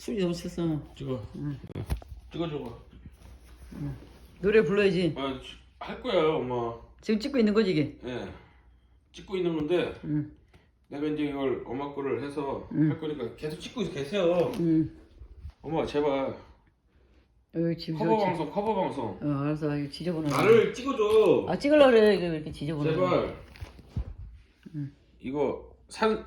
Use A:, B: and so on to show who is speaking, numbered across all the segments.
A: 술이 너무 셌어.
B: 찍어. 찍어줘.
A: 노래 불러야지.
B: 아, 지- 할 거야, 엄마.
A: 지금 찍고 있는 거지 이게.
B: 예. 찍고 있는 건데
A: 응.
B: 내가 이제 이걸 엄마 거를 해서
A: 응.
B: 할 거니까 계속 찍고 계세요.
A: 응.
B: 엄마 제발
A: 여기 지금
B: 커버
A: 저-
B: 방송, 커버 방송.
A: 어 알았어. 이거 지저분하.
B: 나를 찍어줘.
A: 아 찍으려 그래 이거 왜 이렇게 지저분해.
B: 제발. 이거 산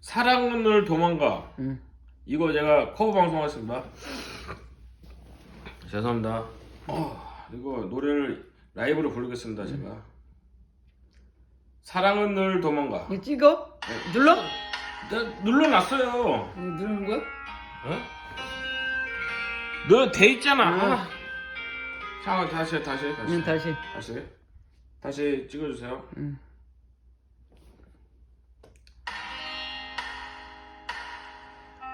B: 사랑을 도망가.
A: 응.
B: 이거 제가 커버 방송하겠습니다. 죄송합니다. 어, 이거 노래를 라이브로 부르겠습니다, 제가. 사랑은 늘 도망가.
A: 이거 찍어? 눌러?
B: 나 눌러놨어요.
A: 이거 누르는 거야?
B: 어? 너돼 있잖아. 잠깐 다시 해, 다시 해, 다시
A: 응
B: 해.
A: 다시.
B: 다시 다시 찍어주세요.
A: 응.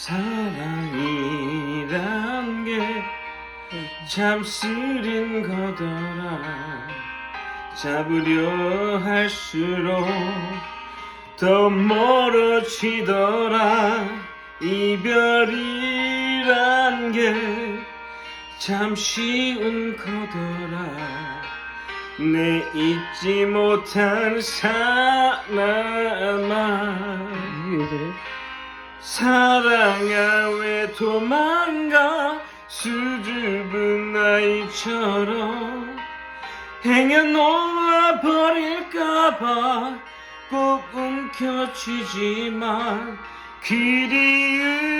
B: 사랑이란 게 참 쓰린 거더라 잡으려 할수록 더 멀어지더라 이별이란 게 참 쉬운 거더라 내 잊지 못한 사람아? 사랑아 왜 도망가? 수줍은 아이처럼 행여 놓아 버릴까봐 꼭 움켜쥐지만 그리움이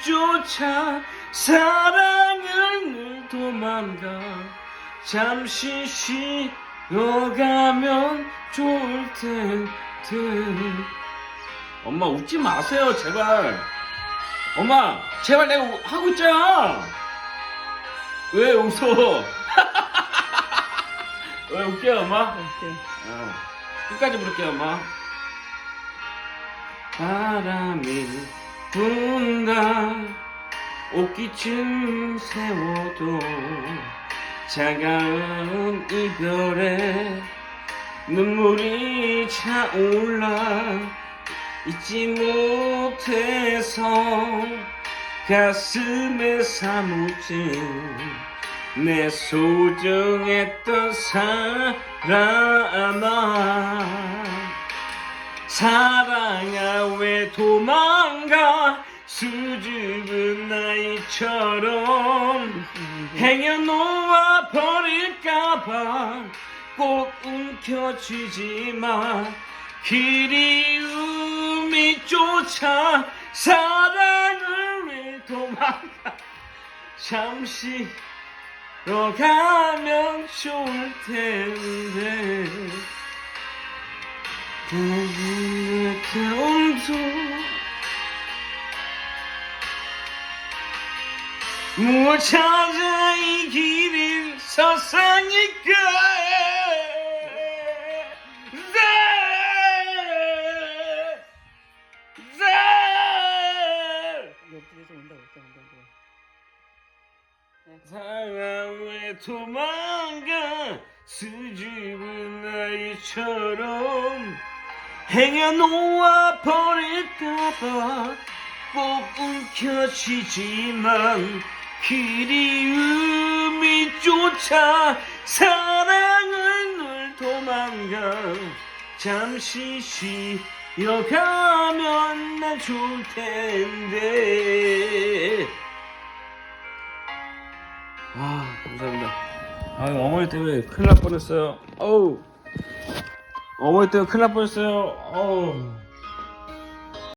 B: 쫓아 사랑을 늘 도망가. 잠시 쉬어가면 좋을 텐데 엄마 웃지 마세요 제발. 엄마 제발 내가 우- 하고 있잖아 왜 웃어? 왜 웃겨요 엄마. 어, 끝까지 부를게요 엄마. 바람이 분다. 옷깃을 세워도 차가운 이별에 눈물이 차올라 잊지 못해서 가슴에 사무친 내 소중했던 사람아. 사랑아 왜 도망가? 수줍은 나이처럼 행여놓아 버릴까봐 꼭 움켜쥐지마 그리움이 쫓아 사랑을 왜 도망가 잠시 너 가면 좋을 텐데. 내 태움도 무엇 찾아 이 길을 서서니까 사랑 왜 도망가 수줍은 아이처럼 행여놓아 버릴까봐 꼭 움켜쥐지만 그리움이 쫓아 사랑을 늘 도망가 잠시 쉬어가면 난 좋을 텐데 감사합니다. 아 어머니 때문에 큰일 날 뻔했어요. 어우. 어머니 때문에 큰일 날 뻔했어요. 어우